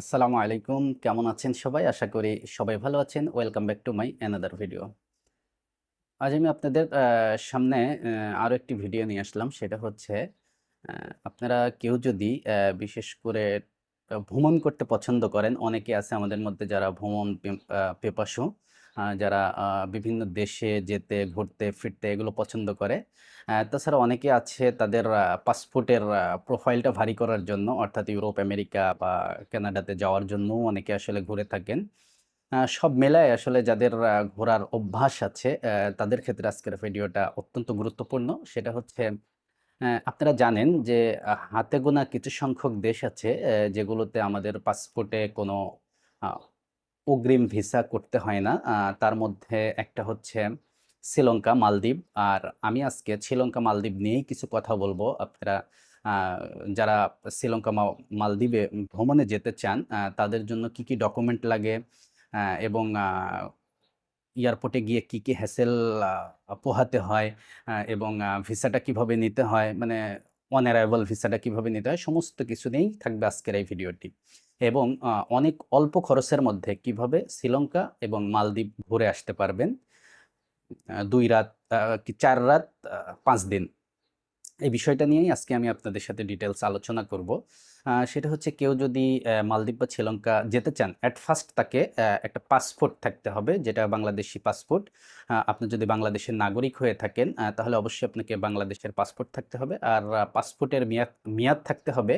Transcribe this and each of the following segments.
আসসালামু আলাইকুম। কেমন আছেন সবাই? আশা করি সবাই ভালো আছেন। Welcome back to my another video আজ আমি আপনাদের সামনে আরও একটি ভিডিও নিয়ে আসলাম। সেটা হচ্ছে আপনারা কেউ যদি বিশেষ করে ভ্রমণ করতে পছন্দ করেন, অনেকে আছে আমাদের মধ্যে যারা ভ্রমণ পেপাসু। যারা বিভিন্ন দেশে যেতে, ঘুরতে, ফিরতে এগুলো পছন্দ করে। তাছাড়া অনেকে আছে তাদের পাসপোর্টের প্রোফাইলটা ভারী করার জন্য, অর্থাৎ ইউরোপ, আমেরিকা বা কানাডাতে যাওয়ার জন্য অনেকে আসলে ঘুরে থাকেন। সব মেলায় আসলে যাদের ঘোরার অভ্যাস আছে তাদের ক্ষেত্রে আজকের ভিডিওটা অত্যন্ত গুরুত্বপূর্ণ। সেটা হচ্ছে আপনারা জানেন যে হাতে গোনা কিছু সংখ্যক দেশ আছে যেগুলোতে আমাদের পাসপোর্টে কোনো অগ্রিম ভিসা করতে হয় না। তার মধ্যে একটা হচ্ছে শ্রীলঙ্কা, মালদ্বীপ। আর আমি আজকে শ্রীলঙ্কা, মালদ্বীপ নিয়েই কিছু কথা বলব। আপনারা যারা শ্রীলঙ্কা মালদ্বীপে ভ্রমণে যেতে চান তাদের জন্য কি কি ডকুমেন্ট লাগে? এবং এয়ারপোর্টে গিয়ে কি কি হ্যাসেল পোহাতে হয়? এবং ভিসাটা কীভাবে নিতে হয়? মানে অন অ্যারাইভাল ভিসাটা কীভাবে নিতে হয়, সমস্ত কিছু নিয়েই থাকবে আজকের এই ভিডিওটি। এবং অনেক অল্প খরচের মধ্যে কীভাবে শ্রীলঙ্কা এবং মালদ্বীপ ঘুরে আসতে পারবেন দুই রাত কি চার রাত পাঁচ দিন। এই বিষয়টা নিয়েই আজকে আমি আপনাদের সাথে ডিটেলস আলোচনা করব। সেটা হচ্ছে কেউ যদি মালদ্বীপ বা শ্রীলঙ্কা যেতে চান অ্যাট ফার্স্ট তাকে একটা পাসপোর্ট থাকতে হবে, যেটা বাংলাদেশি পাসপোর্ট আপনি যদি বাংলাদেশের নাগরিক হয়ে থাকেন তাহলে অবশ্যই আপনাকে বাংলাদেশের পাসপোর্ট থাকতে হবে। আর পাসপোর্টের মেয়াদ মেয়াদ থাকতে হবে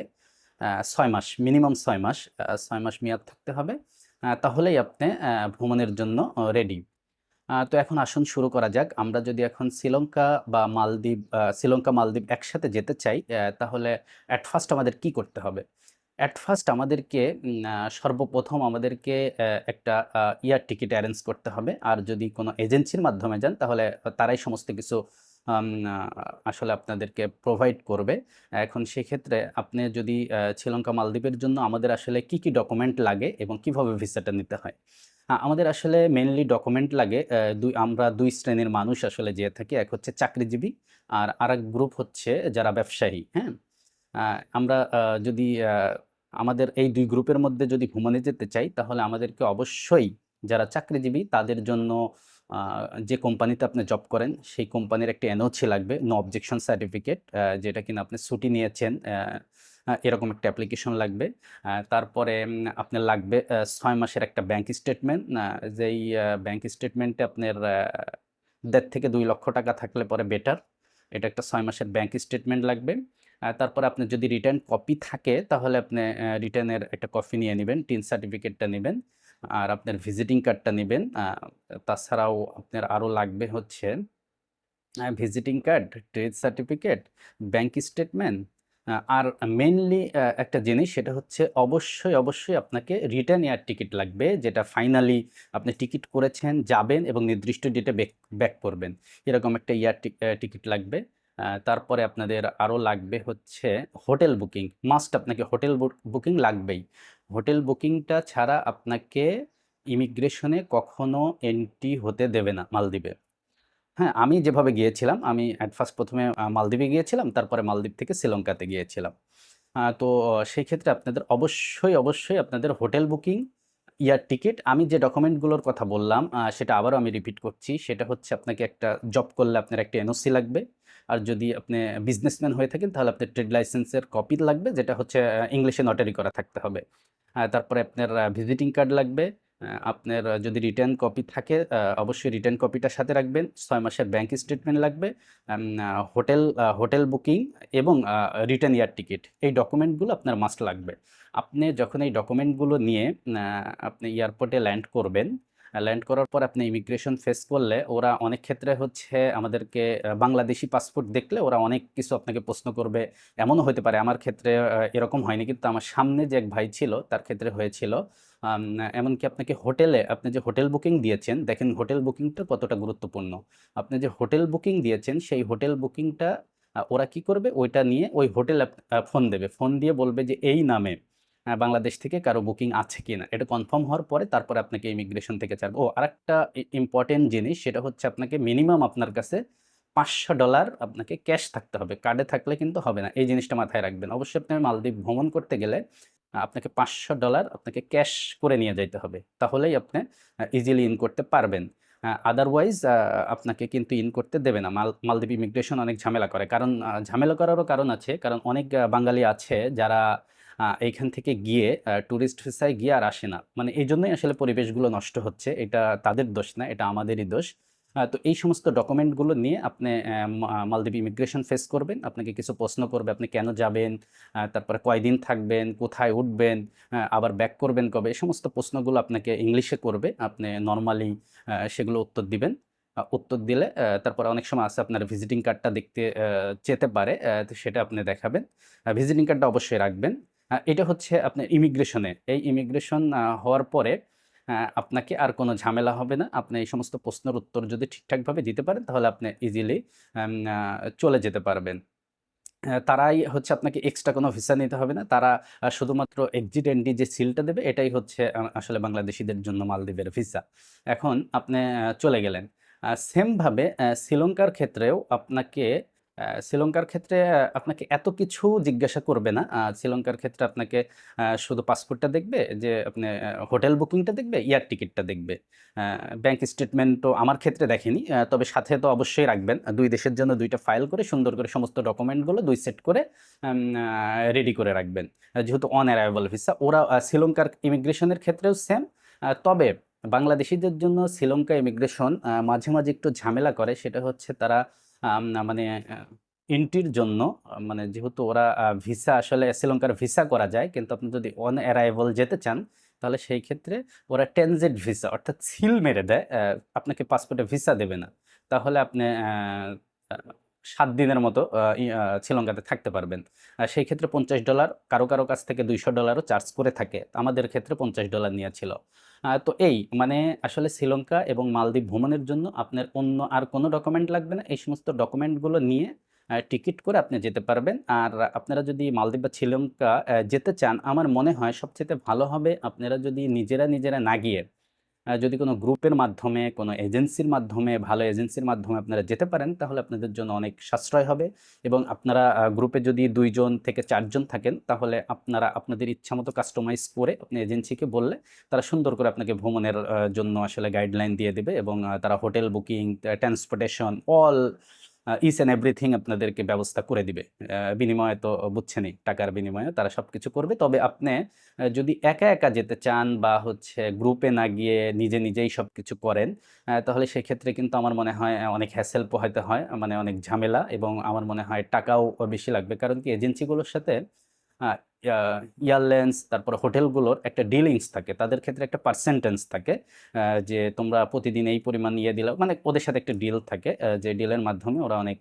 ছয় মাস মিনিমাম ছয় মাস ছয় মাস মেয়াদ থাকতে হবে। তাহলেই আপনি ভ্রমণের জন্য রেডি তো এখন আসুন শুরু করা যাক। আমরা যদি এখন শ্রীলঙ্কা বা মালদ্বীপ শ্রীলঙ্কা, মালদ্বীপ একসাথে যেতে চাই তাহলে অ্যাট ফার্স্ট আমাদের কি করতে হবে? অ্যাট ফার্স্ট আমাদেরকে সর্বপ্রথম আমাদেরকে একটা ইয়ার টিকিট অ্যারেঞ্জ করতে হবে। আর যদি কোনো এজেন্সির মাধ্যমে যান, তাহলে তারাই সমস্ত কিছু আসলে আপনাদেরকে প্রোভাইড করবে। এখন সেক্ষেত্রে আপনি যদি শ্রীলঙ্কা, মালদ্বীপের জন্য আমাদের আসলে কি কি ডকুমেন্ট লাগে এবং কীভাবে ভিসাটা নিতে হয়? আমাদের আসলে মেনলি ডকুমেন্ট লাগে দুই, আমরা দুই শ্রেণির মানুষ আসলে যেয়ে থাকি। এক হচ্ছে চাকরিজীবী আর আরেক গ্রুপ হচ্ছে যারা ব্যবসায়ী হ্যাঁ? আমরা যদি আমাদের এই দুই গ্রুপের মধ্যে যদি ভ্রমণে যেতে চাই, তাহলে আমাদেরকে অবশ্যই যারা চাকরিজীবী, তাদের জন্য যে কোম্পানিতে আপনি জব করেন, সেই কোম্পানির একটা এনওসি লাগবে নো অবজেকশন সার্টিফিকেট যেটা কিনা আপনি ছুটি নিয়েছেন এরকম একটা অ্যাপ্লিকেশন লাগবে। তারপরে আপনার লাগবে ছয় মাসের একটা ব্যাংক স্টেটমেন্ট যেই ব্যাংক স্টেটমেন্টে আপনার দেড় থেকে দুই লক্ষ টাকা থাকলে পরে বেটার এটা একটা ছয় মাসের ব্যাংক স্টেটমেন্ট লাগবে। তারপরে আপনার যদি রিটার্ন কপি থাকে, তাহলে আপনি রিটার্নের একটা কপি নিয়ে নেবেন টিন সার্টিফিকেটটা নেবেন, আর আপনার ভিজিটিং কার্ডটা নেবেন। তাছাড়াও আপনার আরও লাগবে হচ্ছে visiting card trade certificate bank statement আর মেনলি একটা জিনিস সেটা হচ্ছে অবশ্যই অবশ্যই আপনাকে রিটার্ন এয়ার টিকিট লাগবে, যেটা ফাইনালি আপনি টিকিট করেছেন, যাবেন এবং নির্দিষ্ট ডেটে ব্যাক ব্যাক করবেন। এরকম একটা ইয়ার টিকিট লাগবে। তারপরে আপনাদের আরও লাগবে হচ্ছে হোটেল বুকিং মাস্ট আপনাকে হোটেল বুকিং লাগবেই। হোটেল বুকিংটা ছাড়া আপনাকে ইমিগ্রেশনে কখনো এন্ট্রি হতে দেবে না, মালদ্বীপে। হ্যাঁ, আমি যেভাবে গিয়েছিলাম, আমি অ্যাট ফার্স্ট প্রথমে মালদ্বীপে গিয়েছিলাম, তারপরে মালদ্বীপ থেকে শ্রীলঙ্কাতে গিয়েছিলাম। তো সেই ক্ষেত্রে আপনাদের অবশ্যই, অবশ্যই আপনাদের হোটেল বুকিং, ইয়ার টিকিট আমি যে ডকুমেন্টগুলোর কথা বললাম সেটা আবারও আমি রিপিট করছি। সেটা হচ্ছে আপনাকে একটা জব করলে আপনার একটা এনওসি লাগবে। আর যদি আপনি বিজনেসম্যান হয়ে থাকেন তাহলে আপনার ট্রেড লাইসেন্সের কপি লাগবে যেটা হচ্ছে ইংলিশে নটারি করা থাকতে হবে। তারপরে আপনার ভিজিটিং কার্ড লাগবে। আপনার যদি রিটার্ন কপি থাকে অবশ্যই রিটার্ন কপিটা সাথে রাখবেন। ছয় মাসের ব্যাংক স্টেটমেন্ট লাগবে। হোটেল হোটেল বুকিং এবং রিটার্ন ইয়ার টিকিট। এই ডকুমেন্টগুলো আপনার মাস্ট লাগবে। আপনি যখন এই ডকুমেন্টগুলো নিয়ে আপনি এয়ারপোর্টে ল্যান্ড করবেন, ল্যান্ড করার পর আপনি ইমিগ্রেশন ফেস করলে ওরা অনেক ক্ষেত্রে হচ্ছে আমাদেরকে বাংলাদেশি পাসপোর্ট দেখলে ওরা অনেক কিছু আপনাকে প্রশ্ন করবে। এমনও হতে পারে আমার ক্ষেত্রে এরকম হয়নি কিন্তু আমার সামনে যে এক ভাই ছিল তার ক্ষেত্রে হয়েছিল। এমনকি আপনাকে হোটেলে আপনি যে হোটেল বুকিং দিয়েছেন, দেখেন হোটেল বুকিংটা কতটা গুরুত্বপূর্ণ। আপনি যে হোটেল বুকিং দিয়েছেন, সেই হোটেল বুকিংটা ওরা কি করবে? ওইটা নিয়ে ওই হোটেল ফোন দেবে। ফোন দিয়ে বলবে যে এই নামে বাংলাদেশ থেকে কারও বুকিং আছে কি না এটা কনফার্ম হওয়ার পরে তারপরে আপনাকে ইমিগ্রেশন থেকে ছাড়বে। ও আরেকটা ইম্পোর্টেন্ট জিনিস, সেটা হচ্ছে আপনাকে মিনিমাম আপনার কাছে $৫০০ আপনাকে ক্যাশ থাকতে হবে। কার্ডে থাকলে কিন্তু হবে না। এই জিনিসটা মাথায় রাখবেন। অবশ্যই আপনি মালদ্বীপ ভ্রমণ করতে গেলে আপনাকে পাঁচশো ডলার আপনাকে ক্যাশ করে নিয়ে যাইতে হবে তাহলেই আপনি ইজিলি ইন করতে পারবেন আদারওয়াইজ আপনাকে কিন্তু ইন করতে দেবে না মাল, মালদ্বীপ ইমিগ্রেশন অনেক ঝামেলা করে কারণ ঝামেলা করারও কারণ আছে কারণ অনেক বাঙালি আছে যারা এইখান থেকে গিয়ে ট্যুরিস্ট ভিসায় গিয়ে আর আসে না। মানে এই জন্যই আসলে পরিবেশগুলো নষ্ট হচ্ছে। এটা তাদের দোষ না, এটা আমাদেরই দোষ। তো এই সমস্ত ডকুমেন্টগুলো নিয়ে আপনি মালদ্বীপ ইমিগ্রেশন ফেস করবেন। আপনাকে কিছু প্রশ্ন করবে, আপনি কেন যাবেন তারপরে কয়দিন থাকবেন, কোথায় উঠবেন আবার ব্যাক করবেন কবে? এই সমস্ত প্রশ্নগুলো আপনাকে ইংলিশে করবে। আপনি নর্মালি সেগুলো উত্তর দিবেন। উত্তর দিলে তারপরে অনেক সময় আছে আপনার ভিজিটিং কার্ডটা দেখতে চেতে পারে তো সেটা আপনি দেখাবেন। ভিজিটিং কার্ডটা অবশ্যই রাখবেন। এটা হচ্ছে আপনার ইমিগ্রেশনে। এই ইমিগ্রেশন হওয়ার পরে আপনাকে আর কোনো ঝামেলা হবে না। আপনি এই সমস্ত প্রশ্নের উত্তর যদি ঠিকঠাকভাবে দিতে পারেন, তাহলে আপনি ইজিলি চলে যেতে পারবেন। তারাই হচ্ছে আপনাকে এক্সট্রা কোনো ভিসা নিতে হবে না। তারা শুধুমাত্র এক্সিট এন্ট্রি যে সিলটা দেবে। এটাই হচ্ছে আসলে বাংলাদেশিদের জন্য মালদ্বীপের ভিসা এখন আপনি চলে গেলেন। সেমভাবে শ্রীলঙ্কার ক্ষেত্রেও আপনাকে শ্রীলঙ্কার ক্ষেত্রে আপনাকে এত কিছু জিজ্ঞাসা করবে না। শ্রীলঙ্কার ক্ষেত্রে আপনাকে শুধু পাসপোর্টটা দেখবে, যে আপনি হোটেল বুকিংটা দেখবে, এয়ার টিকিটটা দেখবে। ব্যাংক স্টেটমেন্টও আমার ক্ষেত্রে দেখেনি তবে সাথে তো অবশ্যই রাখবেন। দুই দেশের জন্য দুইটা ফাইল করে, সুন্দর করে সমস্ত ডকুমেন্টগুলো দুই সেট করে রেডি করে রাখবেন। যেহেতু অন অ্যারাইভাল ভিসা, ওরা শ্রীলঙ্কার ইমিগ্রেশনের ক্ষেত্রেও সেম। তবে বাংলাদেশিদের জন্য শ্রীলঙ্কা ইমিগ্রেশন মাঝে মাঝে একটু ঝামেলা করে, সেটা হচ্ছে তারা মানে এন্ট্রির জন্য মানে যেহেতু ওরা ভিসা আসলে শ্রীলঙ্কার ভিসা করা যায়, কিন্তু আপনি যদি অন অ্যারাইভাল যেতে চান, তাহলে সেই ক্ষেত্রে ওরা ট্রানজিট ভিসা, অর্থাৎ সিল মেরে দেয় আপনাকে পাসপোর্টে ভিসা দেবে না। তাহলে আপনি সাত দিনের মতো শ্রীলঙ্কাতে থাকতে পারবেন। সেই ক্ষেত্রে পঞ্চাশ ডলার, কারও কারও কাছ থেকে দুইশো ডলারও চার্জ করে থাকে। আমাদের ক্ষেত্রে পঞ্চাশ ডলার নিয়েছিল তো এই মানে আসলে শ্রীলঙ্কা এবং মালদ্বীপ ভ্রমণের জন্য আপনার অন্য আর কোনো ডকুমেন্ট লাগবে না? এই সমস্ত ডকুমেন্টগুলো নিয়ে টিকিট করে আপনি যেতে পারবেন। আর আপনারা যদি মালদ্বীপ বা শ্রীলঙ্কা যেতে চান, আমার মনে হয় সবচেয়ে ভালো হবে আপনারা যদি নিজেরা নিজেরা না গিয়ে যদি কোনো গ্রুপের মাধ্যমে, কোনো এজেন্সির মাধ্যমে, ভালো এজেন্সির মাধ্যমে আপনারা যেতে পারেন, তাহলে আপনাদের জন্য অনেক সাশ্রয় হবে এবং আপনারা গ্রুপে যদি দুইজন থেকে চারজন থাকেন, তাহলে আপনারা আপনাদের ইচ্ছামতো কাস্টমাইজ করে আপনি এজেন্সিকে বললে তারা সুন্দর করে আপনাকে ভ্রমণের জন্য আসলে গাইডলাইন দিয়ে দেবে এবং তারা hotel booking, transportation, all each and everything আপনাদেরকে ব্যবস্থা করে দিবে। বিনিময়ে তো বুঝছেনই, টাকার বিনিময়ে তারা সব কিছু করবে। তবে আপনি যদি একা একা যেতে চান বা হচ্ছে গ্রুপে না গিয়ে নিজে নিজেই সব কিছু করেন তাহলে সেক্ষেত্রে কিন্তু আমার মনে হয় অনেক হ্যাসেল পোহাইতে হয় মানে অনেক ঝামেলা এবং আমার মনে হয় টাকাও বেশি লাগবে। কারণ কি এজেন্সিগুলোর সাথে এয়ারলাইন্স তারপর হোটেলগুলোর একটা ডিলিংস থাকে। তাদের ক্ষেত্রে একটা পার্সেন্টেন্স থাকে যে তোমরা প্রতিদিন এই পরিমাণ ইয়ে দিলে মানে ওদের সাথে একটা ডিল থাকে যে ডিলের মাধ্যমে ওরা অনেক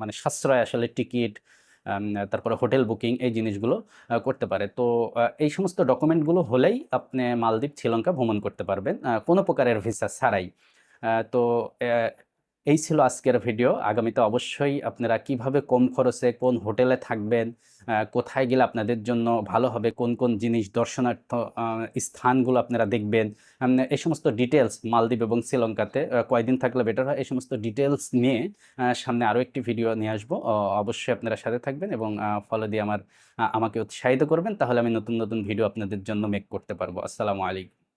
মানে সাশ্রয় আসলে টিকিট তারপরে হোটেল বুকিং এই জিনিসগুলো করতে পারে। তো এই সমস্ত ডকুমেন্টগুলো হলেই আপনি মালদ্বীপ, শ্রীলঙ্কা ভ্রমণ করতে পারবেন কোনো প্রকারের ভিসা ছাড়াই। তো এই ছিল আজকের ভিডিও। আগামীতে অবশ্যই আপনারা কীভাবে কম খরচে কোন হোটেলে থাকবেন কোথায় গেলে আপনাদের জন্য ভালো হবে, কোন কোন জিনিস দর্শনার্থ স্থানগুলো আপনারা দেখবেন এই সমস্ত ডিটেলস মালদ্বীপ এবং শ্রীলঙ্কাতে কয়দিন থাকলে বেটার হয়, এই সমস্ত ডিটেলস নিয়ে সামনে আরও একটি ভিডিও নিয়ে আসব। অবশ্যই আপনারা সাথে থাকবেন এবং ফলো দিয়ে আমার আমাকে উৎসাহিত করবেন। তাহলে আমি নতুন নতুন ভিডিও আপনাদের জন্য মেক করতে পারব। আসসালামু আলাইকুম।